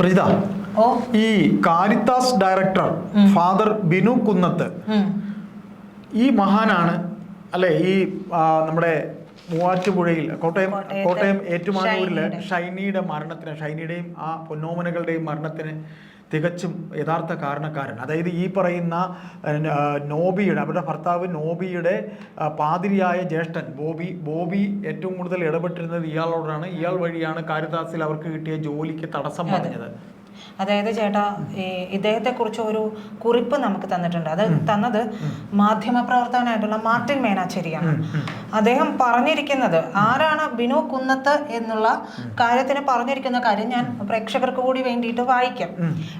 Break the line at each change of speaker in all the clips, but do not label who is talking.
പ്രീത
ഓ.
ഈ Caritas director father Binu Kunnath ഈ മഹാനാണ് അല്ലെ ഈ നമ്മുടെ മൂവാറ്റുപുഴയിൽ കോട്ടയം കോട്ടയം ഏറ്റുമാനൂരിലെ.
ഷൈനിയുടെ
മരണത്തിന് ഷൈനിയുടെയും ആ പൊന്നോമനകളുടെയും മരണത്തിന് തികച്ചും യഥാർത്ഥ കാരണക്കാരൻ. അതായത് ഈ പറയുന്ന നോബിയുടെ അവരുടെ ഭർത്താവ് നോബിയുടെ പാതിരിയായ ജ്യേഷ്ഠൻ ബോബി ബോബി ഏറ്റവും കൂടുതൽ ഇടപെട്ടിരുന്നത് ഇയാളോടാണ്. ഇയാൾ വഴിയാണ് കാരിദാസിൽ അവർക്ക് കിട്ടിയ ജോലിക്ക് തടസ്സം പറഞ്ഞത്.
അതായത് ചേട്ടാ ഈ ഇദ്ദേഹത്തെ കുറിച്ച് ഒരു കുറിപ്പ് നമുക്ക് തന്നിട്ടുണ്ട്. അത് തന്നത് മാധ്യമപ്രവർത്തകനായിട്ടുള്ള മാർട്ടിൻ മേനാച്ചേരിയാണ്. അദ്ദേഹം പറഞ്ഞിരിക്കുന്നത് ആരാണ് ബിനു കുന്നത്ത് എന്നുള്ള കാര്യത്തിന് പറഞ്ഞിരിക്കുന്ന കാര്യം ഞാൻ പ്രേക്ഷകർക്ക് കൂടി വേണ്ടിയിട്ട് വായിക്കാം.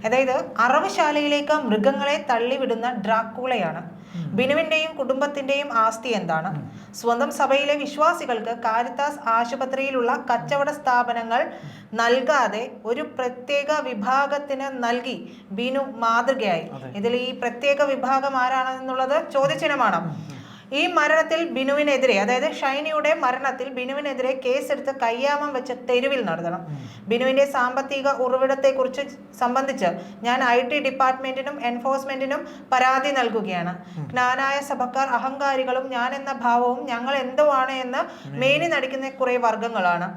അതായത് അറവുശാലയിലേക്ക് മൃഗങ്ങളെ തള്ളിവിടുന്ന ഡ്രാക്കുളയാണ്. ബിനുവിന്റെയും കുടുംബത്തിന്റെയും ആസ്തി എന്താണ്? സ്വന്തം സഭയിലെ വിശ്വാസികൾക്ക് കാരിത്താസ് ആശുപത്രിയിലുള്ള കച്ചവട സ്ഥാപനങ്ങൾ നൽകാതെ ഒരു പ്രത്യേക വിഭാഗത്തിന് നൽകി ബിനു മാതൃകയായി. ഇതിൽ ഈ പ്രത്യേക വിഭാഗം ആരാണെന്നുള്ളത് ചോദ്യചിഹ്നമാണ്. ഈ മരണത്തിൽ ബിനുവിനെതിരെ അതായത് ഷൈനിയുടെ മരണത്തിൽ ബിനുവിനെതിരെ കേസെടുത്ത് കയ്യാമം വെച്ച് തെരുവിൽ നടത്തണം. ബിനുവിന്റെ സാമ്പത്തിക ഉറവിടത്തെക്കുറിച്ച് സംബന്ധിച്ച് ഞാൻ ഐ ടി ഡിപ്പാർട്ട്മെന്റിനും എൻഫോഴ്സ്മെന്റിനും പരാതി നൽകുകയാണ്. ജ്ഞാനായ സഭക്കാർ അഹങ്കാരികളും ഞാൻ എന്ന ഭാവവും ഞങ്ങൾ എന്തോ ആണ് എന്ന് മേനി നടിക്കുന്ന കുറെ വർഗങ്ങളാണ്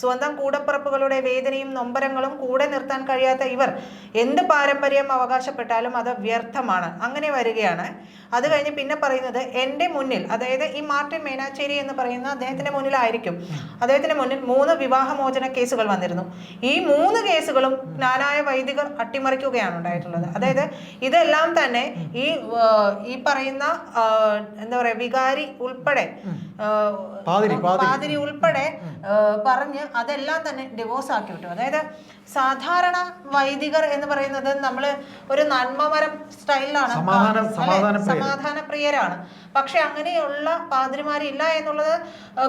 സ്വന്തം കൂടപ്പിറപ്പുകളുടെ വേദനയും നൊമ്പരങ്ങളും കൂടെ നിർത്താൻ കഴിയാത്ത ഇവർ എന്ത് പാരമ്പര്യം അവകാശപ്പെട്ടാലും അത് വ്യർത്ഥമാണ്. അങ്ങനെ വരികയാണ്. അത് കഴിഞ്ഞ് പിന്നെ പറയുന്നത് എന്റെ മുന്നിൽ അതായത് ഈ മാർട്ടിൻ മേനാച്ചേരി എന്ന് പറയുന്ന അദ്ദേഹത്തിന്റെ മുന്നിലായിരിക്കും. അദ്ദേഹത്തിന്റെ മുന്നിൽ മൂന്ന് വിവാഹമോചന കേസുകൾ വന്നിരുന്നു. ഈ മൂന്ന് കേസുകളും നാനായ വൈദികർ അട്ടിമറിക്കുകയാണ് ഉണ്ടായിട്ടുള്ളത്. അതായത് ഇതെല്ലാം തന്നെ ഈ ഈ പറയുന്ന എന്താ പറയാ വികാരി ഉൾപ്പെടെ
പാതിരി,
ഉൾപ്പെടെ പറഞ്ഞ് അതെല്ലാം തന്നെ ഡിവോഴ്സ് ആക്കി വിട്ടു. അതായത് സാധാരണ വൈദികർ എന്ന് പറയുന്നത് നമ്മൾ ഒരു നന്മമരം സ്റ്റൈലിലാണ്.
സമാധാന-
പ്രിയരാണ് പക്ഷെ അങ്ങനെയുള്ള പാതിരിമാരില്ല എന്നുള്ളത്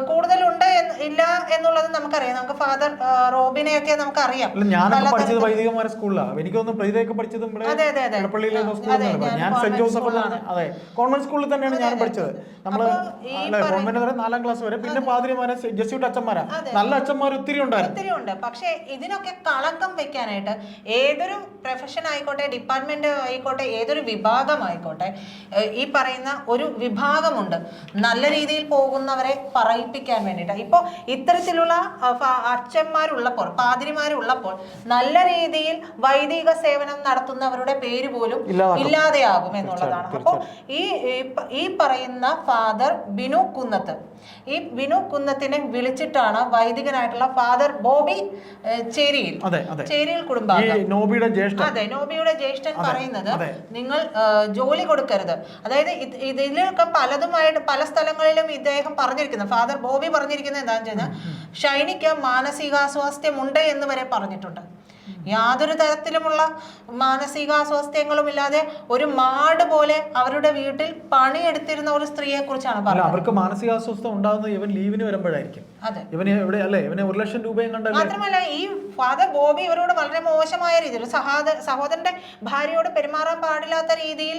കൂടുതലുണ്ട് ഇല്ല എന്നുള്ളത് നമുക്കറിയാം. നമുക്ക് ഫാദർ റോബിനെയൊക്കെ നമുക്കറിയാം.
ഞാനൊക്കെ പഠിച്ചത് വൈദികമാരെ സ്കൂളിലാണ് എനിക്ക് തോന്നുന്നു പ്രീതയൊക്കെ പഠിച്ചത് ഇവിടെ. ഇടപ്പള്ളിയിലെ നിന്നല്ല.
ഞാൻ
സെന്റ് ജോസഫ്
സ്കൂളിലാണ്.
അതെ. കോൺവെന്റ് സ്കൂളിൽ തന്നെയാണ് ഞാൻ പഠിച്ചത്.
നമ്മൾ
കോൺവെന്റ് വരെ നാലാം ക്ലാസ് വരെ. പിന്നെ പാതിരിമാരെ ജസ്യൂട്ട് അച്ഛന്മാരാ. നല്ല അച്ഛന്മാർ ഒത്തിരി ഉണ്ടായിരുന്നു.
ഒത്തിരി ഉണ്ട്. പക്ഷേ ഇതിനൊക്കെ കളക്കം വെക്കാനായിട്ട് ഏതൊരു പ്രൊഫഷൻ ആയിക്കോട്ടെ ഡിപ്പാർട്ട്മെന്റ് ആയിക്കോട്ടെ ഏതൊരു വിഭാഗം ആയിക്കോട്ടെ ഈ പറയുന്ന ഒരു വിഭാഗമുണ്ട്. നല്ല രീതിയിൽ പോകുന്നവരെ പറയിപ്പിക്കാൻ വേണ്ടിയിട്ട്. ഇപ്പോൾ ഇത്തരത്തിലുള്ള അച്ഛന്മാരുള്ളപ്പോൾ പാതിരിമാരുള്ളപ്പോൾ നല്ല രീതിയിൽ വൈദിക സേവനം നടത്തുന്നവരുടെ പേര് പോലും ഇല്ലാതെയാകും എന്നുള്ളതാണ്. അപ്പോൾ ഈ ഈ പറയുന്ന ഫാദർ ബിനു കുന്നത്ത് ഈ ബിനു കുന്നത്തിനെ വിളിച്ചിട്ടാണ് വൈദികനായിട്ടുള്ള ഫാദർ ബോബി ചേരിയിൽ. ചേരിയിൽ കുടുംബാംഗം
നോബിയുടെ ജ്യേഷ്ഠൻ.
അതെ നോബിയുടെ ജ്യേഷ്ഠൻ പറയുന്നത് നിങ്ങൾ ജോലി കൊടുക്കരുത്. അതായത് ഇതിലൊക്കെ പലതുമായിട്ട് പല സ്ഥലങ്ങളിലും ഇദ്ദേഹം പറഞ്ഞിരിക്കുന്നത് ഫാദർ ബോബി പറഞ്ഞിരിക്കുന്നത് എന്താണെന്ന് വെച്ചാൽ ഷൈനിക്ക് മാനസികാസ്വാസ്ഥ്യമുണ്ട് എന്ന് വരെ പറഞ്ഞിട്ടുണ്ട്. യാതൊരു തരത്തിലുമുള്ള മാനസികാസ്വാസ്ഥ്യങ്ങളും ഇല്ലാതെ ഒരു മാട് പോലെ അവരുടെ വീട്ടിൽ പണിയെടുത്തിരുന്ന ഒരു സ്ത്രീയെ കുറിച്ചാണ് പറഞ്ഞത്.
അവർക്ക് മാനസികാസ്വസ്ഥ ഉണ്ടാകുന്നത് ഇവൻ ലീവിന് വരുമ്പോഴായിരിക്കും.
അതെ.
ഇവന് എവിടെ അല്ലേ? ഇവന് ഒരു ലക്ഷം രൂപയും കണ്ടല്ലോ?
മാത്രമല്ല ഈ ഫാദർ ബോബി ഇവരോട് വളരെ മോശമായ രീതിയിൽ സഹാദ സഹോദരന്റെ ഭാര്യയോട് പെരുമാറാൻ പാടില്ലാത്ത രീതിയിൽ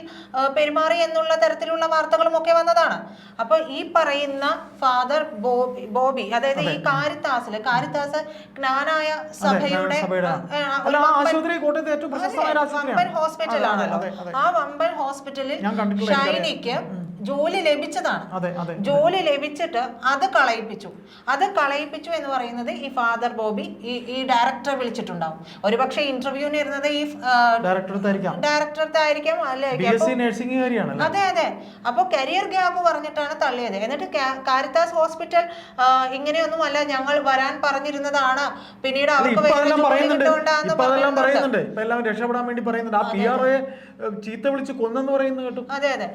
പെരുമാറി എന്നുള്ള തരത്തിലുള്ള വാർത്തകളും ഒക്കെ വന്നതാണ്. അപ്പൊ ഈ പറയുന്ന ഫാദർ ബോബി ബോബി അതായത് ഈ കാരിത്താസിൽ കാരിത്താസ് ജ്ഞാനായ സഭയുടെ വമ്പൻ- ഹോസ്പിറ്റലാണല്ലോ. ആ വമ്പൻ ഹോസ്പിറ്റലിൽ ഷൈനിക്ക് ജോലി ലഭിച്ചതാണ്. ജോലി ലഭിച്ചിട്ട് അത് കളയിപ്പിച്ചു. അത് കളയിപ്പിച്ചു എന്ന് പറയുന്നത് ഈ ഫാദർ ബോബി ഈ ഈ ഡയറക്ടറെ വിളിച്ചിട്ടുണ്ടാവും. ഒരുപക്ഷെ ഇന്റർവ്യൂവിന് ഇരുന്നത് ഈ
ഡയറക്ടർ അടുത്തായിരിക്കാം.
ഡയറക്ടർ ആയിരിക്കാം അല്ലെ?
ബി എസ് സി നഴ്സിംഗ് കാര്യമാണല്ലോ?
അതെ അതെ. അപ്പൊ കരിയർ ഗ്യാപ്പ് പറഞ്ഞിട്ടാണ് തള്ളിയത്. എന്നിട്ട് കാരിത്താസ് ഹോസ്പിറ്റൽ ഇങ്ങനെയൊന്നും അല്ല ഞങ്ങൾ വരാൻ പറഞ്ഞിരുന്നതാണ്. പിന്നീട് അവർക്ക്
രക്ഷപ്പെടാൻ വേണ്ടി പറയുന്നുണ്ട്. ചീത്ത വിളിച്ച് കൊന്നെന്ന് പറയുന്നത് കേട്ടു.
അതെ അതെ.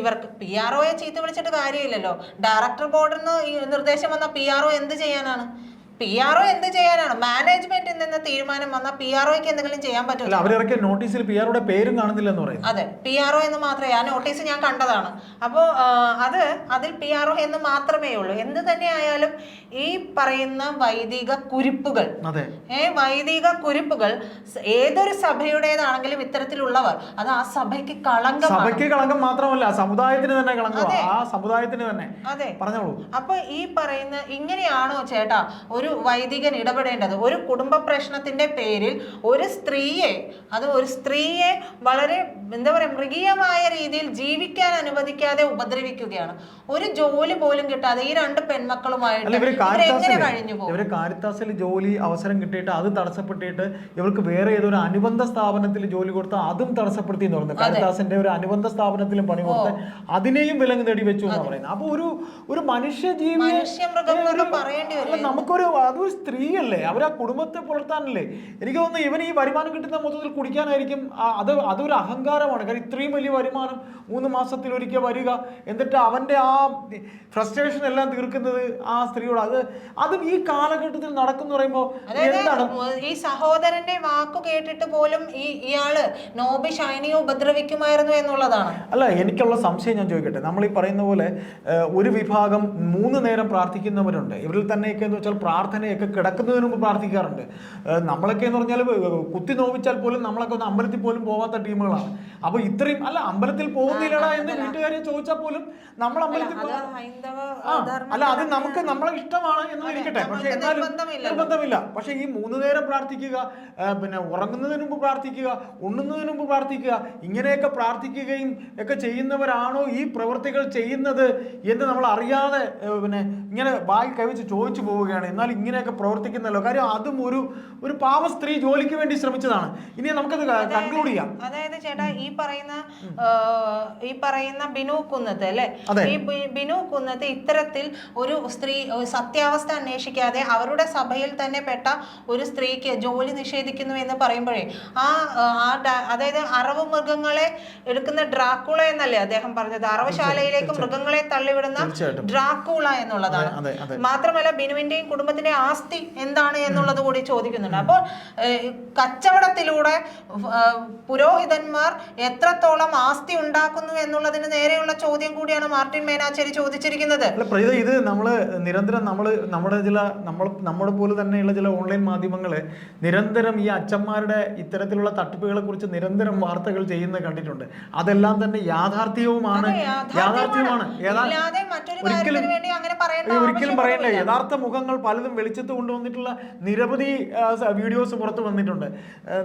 ഇവർക്ക് പി ആർ ഒയെ ചീത്ത വിളിച്ചിട്ട് കാര്യമില്ലല്ലോ. ഡയറക്ടർ ബോർഡിൽ നിന്ന് നിർദ്ദേശം വന്ന പി ആർ ഒ എന്ത് ചെയ്യാനാണ്? പി ആർ ഒ എന്ത് ചെയ്യാനാണ്? മാനേജ്മെന്റിൽ നിന്ന് തീരുമാനം വന്ന പി ആർ ഒക്ക് എന്തെങ്കിലും ചെയ്യാൻ പറ്റും
അവരിറക്കിയ നോട്ടീസിൽ പി ആറുടെ പേരും കാണുന്നില്ലെന്ന് പറയുന്നു.
അതെ പി ആർ ഒ എന്ന് മാത്രമേ ആ നോട്ടീസ് ഞാൻ കണ്ടതാണ്. അപ്പോൾ അത് അതിൽ പി ആർ ഒ എന്ന് മാത്രമേ ഉള്ളൂ. എന്ത് തന്നെ ആയാലും ഈ പറയുന്ന വൈദിക കുരിപ്പുകൾ ഏ വൈദിക കുരിപ്പുകൾ ഏതൊരു സഭയുടേതാണെങ്കിലും ഇത്തരത്തിലുള്ളവർ അത് ആ സഭയ്ക്ക് കളങ്കം
സഭയ്ക്ക് കളങ്കം മാത്രമല്ല സമുദായത്തിന് തന്നെ കളങ്കം ആ സമുദായത്തിന് തന്നെ.
അതെ.
പറഞ്ഞോളൂ.
അപ്പൊ ഈ പറയുന്ന ഇങ്ങനെയാണോ ചേട്ടാ ഒരു ഒരു വൈദികൻ ഇടപെടേണ്ടത്. ഒരു കുടുംബ പ്രശ്നത്തിന്റെ പേരിൽ ഒരു സ്ത്രീയെ അത് ഒരു സ്ത്രീയെ വളരെ എന്താ പറയുക മൃഗീയമായ രീതിയിൽ ജീവിക്കാൻ അനുവദിക്കാതെ ഉപദ്രവിക്കുകയാണ്. ഒരു ജോലി പോലും കിട്ടാതെ ഈ രണ്ട് പെൺമക്കളുമായിട്ട് എങ്ങനെ കഴിഞ്ഞു പോകും?
ഇവർ കാരിത്താസിൽ ജോലി അവസരം കിട്ടിയിട്ട് അത് തടസ്സപ്പെട്ടിട്ട് ഇവർക്ക് വേറെ ഏതൊരു അനുബന്ധ സ്ഥാപനത്തിൽ ജോലി കൊടുത്ത അതും തടസ്സപ്പെടുത്തി എന്ന് പറയുന്നത് കാരിത്താസിന്റെ ഒരു അനുബന്ധ സ്ഥാപനത്തിലും പണി കൊടുത്ത് അതിനെയും വിലങ്ങ് നേടി വെച്ചു എന്ന് പറയുന്നത്. അപ്പൊ ഒരു ഒരു
മനുഷ്യ
ജീവി നമുക്കൊരു അതൊരു സ്ത്രീയല്ലേ? അവർ ആ കുടുംബത്തെ പുലർത്താനല്ലേ? എനിക്ക് തോന്നുന്നു ഇവൻ ഈ വരുമാനം കിട്ടുന്ന മൊത്തത്തിൽ കുടിക്കാനായിരിക്കും. അത് അതൊരു അഹങ്കാരമാണ്. കാരണം ഇത്രയും വലിയ വരുമാനം മൂന്ന് മാസത്തിൽ ഒരിക്കൽ വരിക എന്നിട്ട് അവന്റെ ആ ഫ്രസ്ട്രേഷൻ എല്ലാം തീർക്കുന്നത് ആ സ്ത്രീയോട്. അത് അതും ഈ കാലഘട്ടത്തിൽ നടക്കുന്നു പറയുമ്പോൾ എന്താണ്?
ഈ സഹോദരന്റെ വാക്കു കേട്ടിട്ട് പോലും ഈ ഇയാൾ നോബി ഷൈനിയെ ഉപദ്രവിക്കുമായിരുന്നു എന്നുള്ളതാണ്.
അല്ല എനിക്കുള്ള സംശയം ഞാൻ ചോദിക്കട്ടെ. നമ്മൾ ഈ പറയുന്ന പോലെ ഒരു വിഭാഗം മൂന്ന് നേരം പ്രാർത്ഥിക്കുന്നവരുണ്ട്. ഇവരിൽ തന്നെയൊക്കെ എന്ന് വെച്ചാൽ പ്രാർത്ഥനയൊക്കെ കിടക്കുന്നതിന് മുമ്പ് പ്രാർത്ഥിക്കാറുണ്ട്. നമ്മളൊക്കെ എന്ന് പറഞ്ഞാൽ കുത്തി നോവിച്ചാൽ പോലും നമ്മളൊക്കെ ഒന്ന് അമ്പലത്തിൽ പോലും പോവാത്ത ടീമുകളാണ്. അപ്പൊ ഇത്രയും അല്ല അമ്പലത്തിൽ പോകുന്നില്ലടാ എന്ന് വീട്ടുകാരെ ചോദിച്ചാൽ പോലും നമ്മൾ അമ്പലത്തിൽ അല്ല അത് നമുക്ക് നമ്മളെ ഇഷ്ടമാണ് എന്ന് ഇരിക്കട്ടെ. പക്ഷെ എന്നാലും. നിർബന്ധമില്ല. പക്ഷെ ഈ മൂന്ന് നേരം പ്രാർത്ഥിക്കുക പിന്നെ ഉറങ്ങുന്നതിന് മുമ്പ് പ്രാർത്ഥിക്കുക ഉണ്ണുന്നതിന് മുമ്പ് പ്രാർത്ഥിക്കുക ഇങ്ങനെയൊക്കെ പ്രാർത്ഥിക്കുകയും ഒക്കെ ചെയ്യുന്നവരാണോ ഈ പ്രവൃത്തികൾ ചെയ്യുന്നത് എന്ന് നമ്മൾ അറിയാതെ പിന്നെ ഇങ്ങനെ വായി കവിച്ച് ചോദിച്ചു പോവുകയാണ്. എന്നാൽ ഇങ്ങനെയൊക്കെ പ്രവർത്തിക്കുന്നല്ലോ. കാര്യം അതും ഒരു ഒരു പാവ സ്ത്രീ ജോലിക്ക് വേണ്ടി ശ്രമിച്ചതാണ്. ഇനി നമുക്കത് കൺക്ലൂഡ് ചെയ്യാം.
അതായത് ചേട്ടാ ഈ പറയുന്ന ഈ പറയുന്ന ബിനു കുന്നത്ത് അല്ലെ? ഈ ബിനു കുന്നത്ത് ഇത്തരത്തിൽ ഒരു സ്ത്രീ സത്യാവസ്ഥ അന്വേഷിക്കാതെ അവരുടെ സഭയിൽ തന്നെ പെട്ട ഒരു സ്ത്രീക്ക് ജോലി നിഷേധിക്കുന്നു എന്ന് പറയുമ്പോഴേ ആ അതായത് അറവ് മൃഗങ്ങളെ എടുക്കുന്ന ഡ്രാക്കുള എന്നല്ലേ അദ്ദേഹം പറഞ്ഞത്? അറവശാലയിലേക്ക് മൃഗങ്ങളെ തള്ളിവിടുന്ന. ഡ്രാക്കുള എന്നുള്ളതാണ്. മാത്രമല്ല ബിനുവിന്റെയും കുടുംബത്തിന്റെ ആസ്തി എന്താണ് എന്നുള്ളത് കൂടി ചോദിക്കുന്നുണ്ട്. അപ്പോൾ കച്ചവടത്തിലൂടെ പുരോഹിതന്മാർ എത്രത്തോളം ആസ്തി ഉണ്ടാക്കുന്നു എന്നുള്ളതിന് നേരെയുള്ള ചോദ്യം കൂടിയാണ് മാർട്ടിൻ മേനാച്ചേരി ചോദിച്ചിരിക്കുന്നത്.
ഇത് നമ്മൾ നിരന്തരം നമ്മൾ നമ്മുടെ ചില നമ്മൾ നമ്മുടെ പോലെ തന്നെയുള്ള ചില ഓൺലൈൻ മാധ്യമങ്ങൾ നിരന്തരം ഈ അച്ഛന്മാരുടെ ഇത്തരത്തിലുള്ള തട്ടിപ്പുകളെ കുറിച്ച് നിരന്തരം വാർത്തകൾ ചെയ്യുന്നത് കണ്ടിട്ടുണ്ട്. അതെല്ലാം തന്നെ യാഥാർത്ഥ്യവുമാണ്.
യാഥാർത്ഥ്യവുമാണ്.
ഒരിക്കലും ഒരിക്കലും പറയണ്ടേ യഥാർത്ഥ മുഖങ്ങൾ പലതും വെളിച്ചത്ത് കൊണ്ടുവന്നിട്ടുള്ള നിരവധി വീഡിയോസ് പുറത്തു വന്നിട്ടുണ്ട്.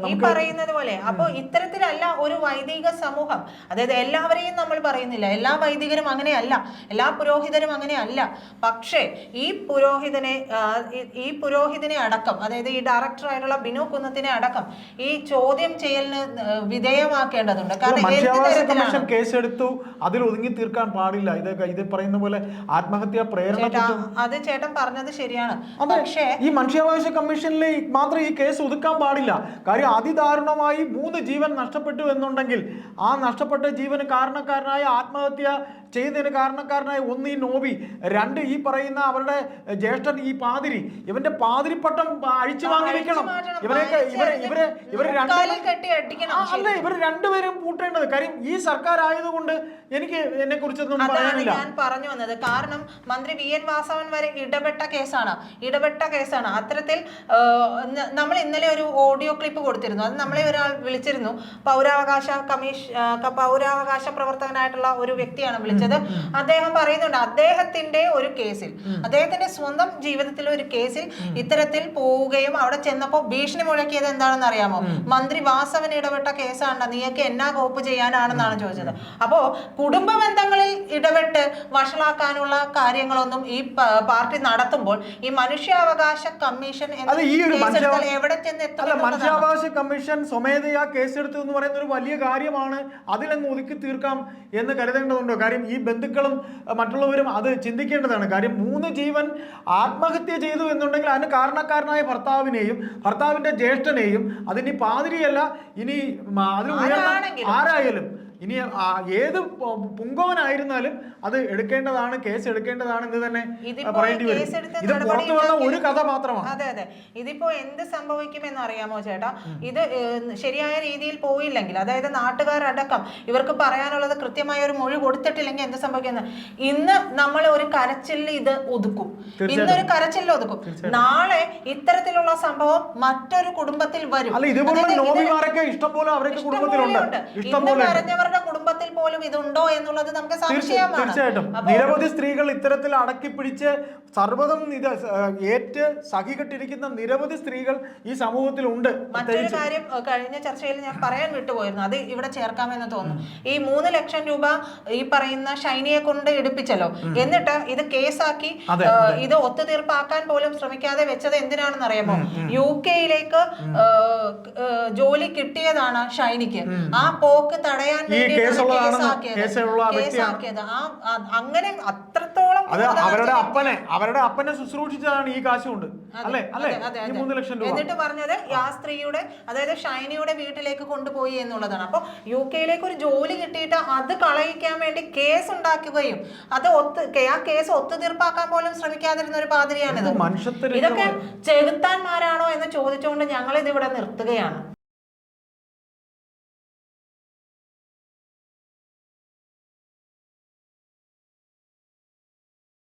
ഈ പറയുന്നത് പോലെ അപ്പോൾ ഇത്തരത്തിലല്ല ഒരു വൈദിക സമൂഹം. അതായത് എല്ലാവരെയും നമ്മൾ പറയുന്നില്ല. എല്ലാ വൈദികരും അങ്ങനെയല്ല. എല്ലാ പുരോഹിതരും അങ്ങനെയല്ല. പക്ഷേ ഈ പുരോഹിതനെ ഈ- പുരോഹിതനെ അടക്കം അതായത് ഈ ഡയറക്ടറായിട്ടുള്ള ബിനു കുന്നത്തിനെ അടക്കം ഈ ചോദ്യം ചെയ്യലിന് വിധേയമാക്കേണ്ടതുണ്ട്. കാരണം എന്ത് തരത്തിലാണ്?
കേസെടുത്തു. അതിൽ ഒതുങ്ങി തീർക്കാൻ പാടില്ല. ഇത് ഇത് പറയുന്ന പോലെ ആത്മഹത്യാ പ്രേരണ
അത് ചേട്ടൻ പറഞ്ഞത് ശരിയാണ്.
അതെ
പക്ഷേ
ഈ മനുഷ്യാവകാശ കമ്മീഷനിൽ മാത്രം ഈ കേസ് ഒതുക്കാൻ പാടില്ല. കാര്യം അതിദാരുണമായി മൂന്ന് ജീവൻ നഷ്ടപ്പെട്ടു എന്നുണ്ടെങ്കിൽ ആ നഷ്ടപ്പെട്ട ജീവന് കാരണക്കാരനായ ആത്മഹത്യ ചെയ്തതിന് കാരണക്കാരനായ ഒന്ന് ഈ നോബി രണ്ട് ഈ പറയുന്ന അവരുടെ ജ്യേഷ്ഠൻ ഈ പാതിരി ഇവന്റെ പാതിരിപ്പട്ടം അഴിച്ചു വാങ്ങി വെക്കണം. ഇവരെയൊക്കെ ഇവരെ ഇവരെ ആ, അല്ല ഇവർ രണ്ടുപേരും പൂട്ടേണ്ടത്. കാര്യം ഈ സർക്കാർ ആയതുകൊണ്ട് എനിക്ക് എന്നെ കുറിച്ചൊന്നും പറയാനില്ല.
ഞാൻ പറഞ്ഞു വന്നത്. കാരണം മന്ത്രി വി എൻ വാസവൻ വരെ ഇടപെട്ട കേസാണ്. ഇടപെട്ട കേസാണ്. അത്തരത്തിൽ നമ്മൾ ഇന്നലെ ഒരു ഓഡിയോ ക്ലിപ്പ് കൊടുത്തിരുന്നു. അത് നമ്മളെ ഒരാൾ വിളിച്ചിരുന്നു. പൗരാവകാശ കമ്മീഷൻ പൗരാവകാശ പ്രവർത്തകനായിട്ടുള്ള ഒരു വ്യക്തിയാണ് വിളിച്ചത്. അദ്ദേഹം പറയുന്നുണ്ട് അദ്ദേഹത്തിന്റെ ഒരു കേസിൽ അദ്ദേഹത്തിന്റെ സ്വന്തം ജീവിതത്തിലെ ഒരു കേസിൽ ഇത്തരത്തിൽ പോവുകയും അവിടെ ചെന്നപ്പോൾ ഭീഷണി മുഴക്കിയത് എന്താണെന്ന് അറിയാമോ? മന്ത്രി വാസവൻ ഇടപെട്ട കേസാണ്. നീയൊക്കെ എന്നാ കോപ്പ് ചെയ്യാനാണെന്നാണ് ചോദിച്ചത്. അപ്പോ കുടുംബ ബന്ധങ്ങളിൽ വഷളാക്കാനുള്ള കാര്യങ്ങളൊന്നും ഈ പാർട്ടി നടത്തുമ്പോൾ ഈ മനുഷ്യാവകാശ കമ്മീഷൻ എവിടെ ചെന്ന്.
മനുഷ്യാവകാശ കമ്മീഷൻ സ്വമേധയാ കേസെടുത്തു എന്ന് പറയുന്ന ഒരു വലിയ കാര്യമാണ് അതിലങ്ങ് ഒതുക്കി തീർക്കാം എന്ന് കരുതേണ്ടതുണ്ടോ കാര്യം ഈ ബന്ധുക്കളും മറ്റുള്ളവരും അത് ചിന്തിക്കേണ്ടതാണ് കാര്യം മൂന്ന് ജീവൻ ആത്മഹത്യ ചെയ്തു എന്നുണ്ടെങ്കിൽ അതിന് കാരണക്കാരനായ ഭർത്താവിനെയും ഭർത്താവിന്റെ ജ്യേഷ്ഠനെയും അതിനി പാതിരിയല്ല ഇനി. ആരായാലും ഇനി ഏത് പുങ്കവനായിരുന്നാലും അത് എടുക്കേണ്ടതാണ് കേസ് എടുക്കേണ്ടതാണ് എന്ന് തന്നെ
ഇതിപ്പോ
പറയേണ്ടി വരും. ഇത് പുറത്തു വന്ന ഒരു കഥ മാത്രമാണ്.
അതെ അതെ. ഇതിപ്പോ എന്ത് സംഭവിക്കുമെന്ന് അറിയാമോ ചേട്ടാ? ഇത് ശരിയായ രീതിയിൽ പോയില്ലെങ്കിൽ അതായത് നാട്ടുകാരടക്കം ഇവർക്ക് പറയാനുള്ളത് കൃത്യമായ ഒരു മൊഴി കൊടുത്തിട്ടില്ലെങ്കിൽ എന്ത് സംഭവിക്കുന്നത് ഇന്ന് നമ്മൾ ഒരു കരച്ചിലിൽ ഇത് ഒതുക്കും. ഇന്നൊരു കരച്ചിലിൽ ഒതുക്കും. നാളെ ഇത്തരത്തിലുള്ള സംഭവം മറ്റൊരു കുടുംബത്തിൽ വരും.
ഇഷ്ടംപോലെ
ഇഷ്ടംപോലെ
കുടുംബത്തിലുണ്ട്. ഇഷ്ടംപോലെ
കുടുംബം കുടുംബത്തിൽ പോലും ഇതുണ്ടോ എന്നുള്ളത് നമുക്ക് സംശയമാണ്.
തീർച്ചയായിട്ടും. നിരവധി സ്ത്രീകൾ ഇത്തരത്തിൽ അടക്കി പിടിച്ച് സർവതം ഇത് ഏറ്റ് സഹികെട്ടിരിക്കുന്ന നിരവധി സ്ത്രീകൾ ഈ സമൂഹത്തിൽ
ഉണ്ട്
മറ്റൊരു
കാര്യം കഴിഞ്ഞ ചർച്ചയിൽ ഞാൻ പറയാൻ വിട്ടുപോയിരുന്നു. അത് ഇവിടെ ചേർക്കാമെന്ന് തോന്നുന്നു. ഈ മൂന്ന് ലക്ഷം രൂപ ഈ പറയുന്ന ഷൈനിയെ കൊണ്ട് എടുപ്പിച്ചല്ലോ. എന്നിട്ട് ഇത് കേസാക്കി ഇത് ഒത്തുതീർപ്പാക്കാൻ പോലും ശ്രമിക്കാതെ വെച്ചത് എന്തിനാണെന്ന് അറിയാമോ യു കെയിലേക്ക് ജോലി കിട്ടിയതാണ് ഷൈനിക്ക്. ആ പോക്ക് തടയാൻ
ഈ കേസുള്ളതാണെന്ന്. കേസുള്ള വ്യക്തിയാണ്.
അങ്ങനെ അത്രത്തോളം
അത് അവരുടെ അപ്പനെ അവരുടെ അപ്പനെ ശുശ്രൂഷിച്ചതാണ് ഈ കാശ് കൊണ്ട് അല്ലേ? അല്ലേ? ഈ. മൂന്ന് ലക്ഷം രൂപ.
എന്നിട്ട് പറഞ്ഞത് ആ സ്ത്രീയുടെ അതായത് ഷൈനിയുടെ വീട്ടിലേക്ക് കൊണ്ടുപോയി എന്നുള്ളതാണ്. അപ്പൊ യു കെയിലേക്ക് ഒരു ജോലി കിട്ടിയിട്ട് അത് കളയിക്കാൻ വേണ്ടി കേസ് ഉണ്ടാക്കുകയും അത് ഒത്ത് ആ കേസ് ഒത്തുതീർപ്പാക്കാൻ പോലും ശ്രമിക്കാതിരുന്ന ഒരു പാതിരിയാണിത് ഇതൊക്കെ. ചെകുത്താന്മാരാണോ എന്ന് ചോദിച്ചുകൊണ്ട് ഞങ്ങൾ ഇത് ഇവിടെ നിർത്തുകയാണ്.